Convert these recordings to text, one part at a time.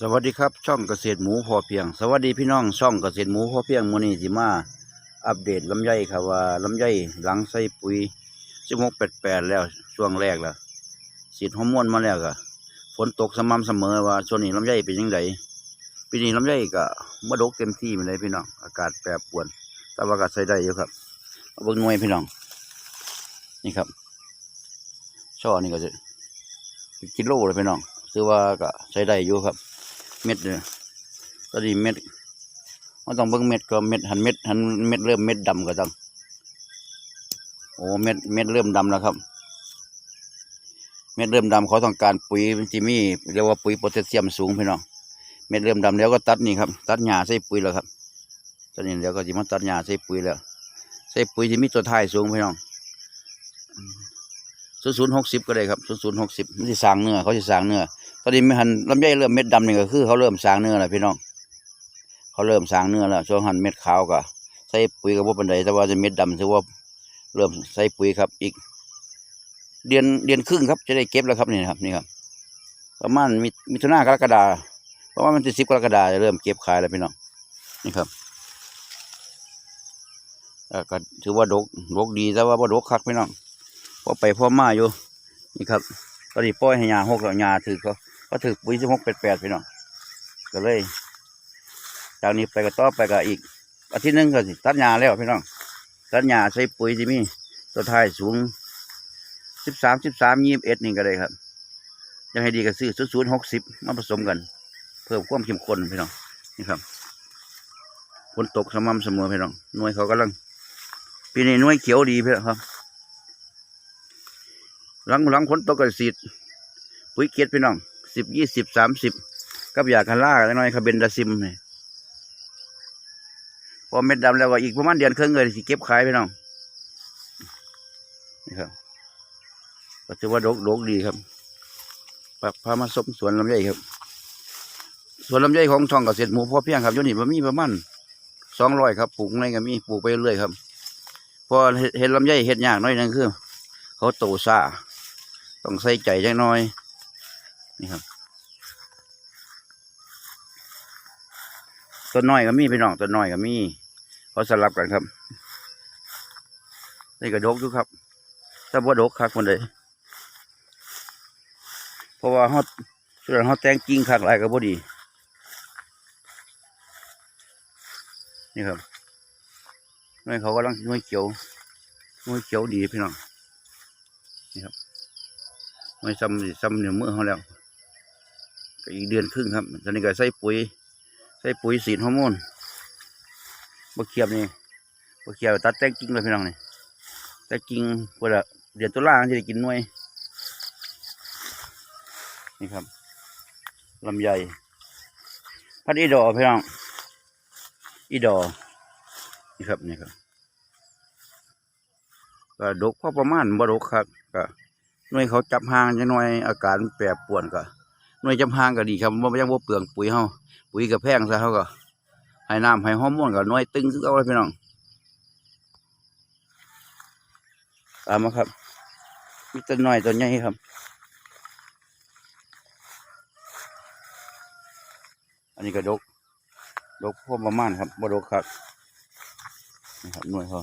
สวัสดีครับช่องเกษตรหมูพอเพียง สวัสดีพี่น้องช่องเกษตรหมูพอเพียงมื้อนี้สิมา อัปเดตลำไยครับว่าลำไยหลังใส่ปุ๋ย1688แปดแปดแล้วช่วงแรกแล้วฉีดฮอร์โมนมาแล้วก็ฝนตกสม่ำเสมอว่าช่วงนี้ลำไยเป็นยังไงปีนี้ลำไยก็บ่ดกเต็มที่มาเลยพี่น้องอากาศแปรปรวน แต่ว่าก็ใช้ได้อยู่ครับเอาเบิ่งหน่วยพี่น้อง นี่ครับ ช่อนี่ก็จะเป็นกิโลเลยพี่น้องถือว่าก็ใช้ได้อยู่ครับ เม็ดเนี่ยตอนนี้เม็ดมันต้องเบิ่งเม็ดก็เม็ดหันเม็ดหันเม็ดเริ่มเม็ดดำก็ต้องโอ้เม็ดเม็ดเริ่มดำแล้วครับ เม็ดเริ่มดำเขาต้องการปุ๋ยมันจะมีเรียกว่าปุ๋ยโพแทสเซียมสูงพี่น้องเม็ดเริ่มดำแล้วก็ตัดนี่ครับ ตัดหญ้าใส่ปุ๋ยแล้วครับตอนนี้เดี๋ยวก็จะมาตัดหญ้าใส่ปุ๋ยแล้วใส่ปุ๋ยที่มีตัวท้ายสูงพี่น้องศูนย์ศูนย์หกสิบก็ได้ครับศูนย์ศูนย์หกสิบมันจะสร้างเนื้อเขาจะสร้างเนื้อ ตอนนี้มหันลำไยเริ่มเม็ดดำนี่ก็คือ เขาเริ่มสางเนื้อแล้วพี่น้อง เขาเริ่มสางเนื้อแล้วช่วงหันเม็ดขาวก็ใส่ปุ๋ยกับพวกปันไดแต่ว่าจะเม็ดดำถือว่าเริ่มใส่ปุ๋ยครับ อีก เดือนเดือนครึ่งครับ จะได้เก็บแล้วครับนี่ครับนี่ครับประมาณมิมิถุนากรกฎาประมาณวันที่สิบกรกฎาจะเริ่มเก็บขายแล้วพี่น้องนี่ครับก็ถือว่าดกดกดีแต่ว่าบ่ดกคักพี่น้องพอไปพ่อมาอยู่นี่ครับตอนนี้ปล่อยให้ยาหกแล้วยาถือเขา เขาถือปุ๋ยสิบหกแปดแปดพี่น้องก็เลยจากนี้ไปก็ต่อไปก็อีก อาทิตย์หนึงก็สิตัดยาแล้วพี่น้องตัดยาใส่ปุ๋ยที่มีตัวท้ายสูงสิบสามสิบสามยี่สิบเอ็ดนี่ก็ได้ครับยังให้ดีก็ซื้อศูนย์หกสิบมาผสมกัน เพิ่มความเข้มข้นพี่น้องนี่ครับฝนตกสม่ำเสมอพี่น้องหน่วยเขากำลังปีนี้หน่วยเขียวดีพี่น้องครับ หลังหลังฝนตกก็สีดปุ๋ยเกล็ดพี่น้อง สิบยี่สิบสามสิบกับยาคาร่าน่อยคาเบนดาซิมนี่พอเม็ดดำแล้วก็อีกประมาณเดือนครึ่งเลยสิเก็บขายพี่น้องนี่ครับก็ถือว่าดกดกดีครับปักพามาสมสวนลำไยครับสวนลำไยของช่องเกษตรหมูพ่อเพียงครับยู่นี่มันมีประมาณสองร้อยครับปลูกในก็มีปลูกไปเรื่อยครับพอเห็ดเห็ดลำไยเห็ดยากน้อยนึงคือ เขาโตซ่าต้องใส่ใจจังน้อย นี่ครับต้นน้อยก็มีพี่น้องต้นน้อยก็มีเขาสลับกันครับนี่ก็ดกอยู่ครับ ถ้าบ่ดกคักคนใดเพราะว่าเขาส่วนเขาแตงกิ่งคักหลายก็บ่ดี นี่ครับน้อยเขากำลังน้อยเขียวน้อยเขียวดีพี่น้องนี่ครับไม่ซ้ำซ้ำเหนือมือเขาแล้ว ก็อีกเดือนครึ่งครับ ตอนนี้ก็ใส่ปุ๋ย ใส่ปุ๋ยสีฮอร์โมนบะเขียบนี่บะเขียบตัดแต่งกิ่งเลยพี่น้องนี่แต่กิ่งเพื่อเดือนตุลาจะได้กินหน่วย นี่ครับลำไยพัดอีดอพี่น้องอีดอนี่ครับนี่ครับก็ดกพอประมาณบ่ดกครับก็หน่วยเขาจับหางจะหน่วยอาการแปรปวนก็ หน่วยจับห่างก็ดีครับว่าไม่ยังว่าเปลืองปุ๋ยเฮาปุ๋ยกับแพงซะเขาก็ให้น้ำให้ฮอร์โมนก็หน่วยตึงคือเอาเลยพี่น้องตามมาครับมีต้นน้อยต้นใหญ่ครับ อันนี้ก็ดก ดกพอประมาณครับบ่ดกครับนี่ครับหน่วยเขา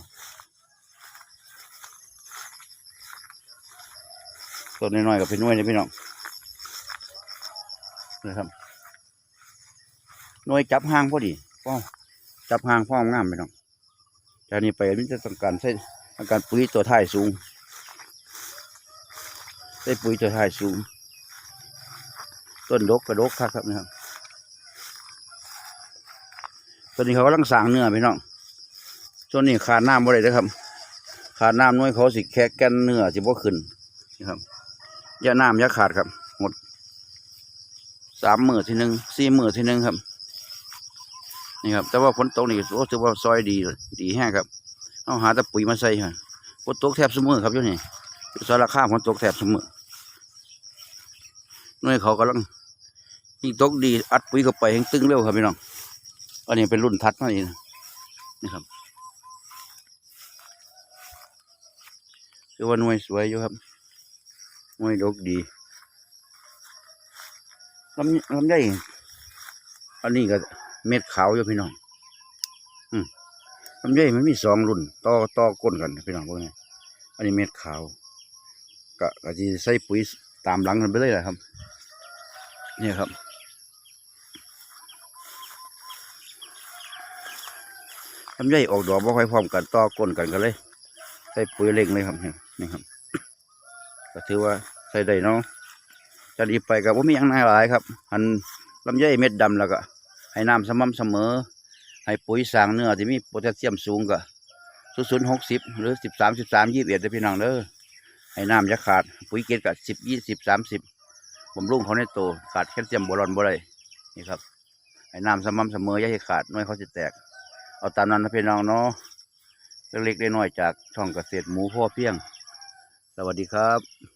ต้นน้อยๆก็เป็นหน่วยนี่พี่น้อง นะครับหน่วยจับห่างพอดีป้อจับห่างพ่องามพี่น้องจากนี้ไปมันจะต้องการใช้ต้องการปุ๋ยตัวท้ายสูงใช้ปุ๋ยตัวท้ายสูง ต้นดกกระดกครับครับนะครับตอนนี้เขากำลังสางเนื้อพี่น้องช่วงนี้ขาดน้ำบ่ได้เลยครับ ขาดน้ำน้อยเขาสิแค่แกนเนื้อสิบ่ขึ้นนะครับยาน้ำยาขาดครับ สามหมือทีหนึ่งสี่หมือทีหนึ่งครับ นี่ครับ แต่ว่าฝนตกนี่โอ้ถือว่าซอยดีดีแห้งครับเอาหาตะปุ๋ยมาใส่ครับฝนตกแทบเสมอครับยู่นี่อยู่ซอยราคาฝนตกแทบเสมอหน่วยเขากำลังยิ่งตกดีอัดปุ๋ยเข้าไปแห้งตึงเร็วครับพี่น้องอันนี้เป็นรุ่นทัดนั่นเองนี่ครับคือว่าหน่วยสวยอยู่ครับมวยดกดี ลำลำไยอันนี้ก็เม็ดขาวอยู่พี่น้องอืมลำไยมันมีสองรุ่นต่อต่อก้นกันพี่น้องพวกนี้อันนี้เม็ดขาวก็ก็จะใส่ปุ๋ยตามหลังกันไปเลยแหละครับ เนี่ยครับลำไยออกดอกบ่ค่อยพร้อมกันต่อก้นกันกันเลย ใส่ปุ๋ยเล็กเลยครับนี่ยนี่ครับก็ถือว่าใส่ได้เนาะ จะดีไปกับว่ามีอย่างน่าหลายครับหันลำไยเม็ดดำแล้วก็ให้น้ำสม่ำเสมอ ให้ปุ๋ยสางเนื้อที่มีโพแทสเซียมสูงก็ศูนย์ศูนย์หกสิบหรือสิบสามสิบสามยี่สิบเอ็ดพี่น้องเด้อให้น้ำจะขาด ปุ๋ยเกล็ดก็สิบยี่สิบสามสิบบำรุงเขาในโตวขาดแคลเซียมบอลอนบ่ได้นี่ครับให้น้ำสม่ำเสมออย่าให้ขาดน้อยเขาจะแตก เอาตามนั้นนะพี่น้องเนาะเล็กๆน้อยๆจากช่องเกษตรหมูพ่อเพียง สวัสดีครับ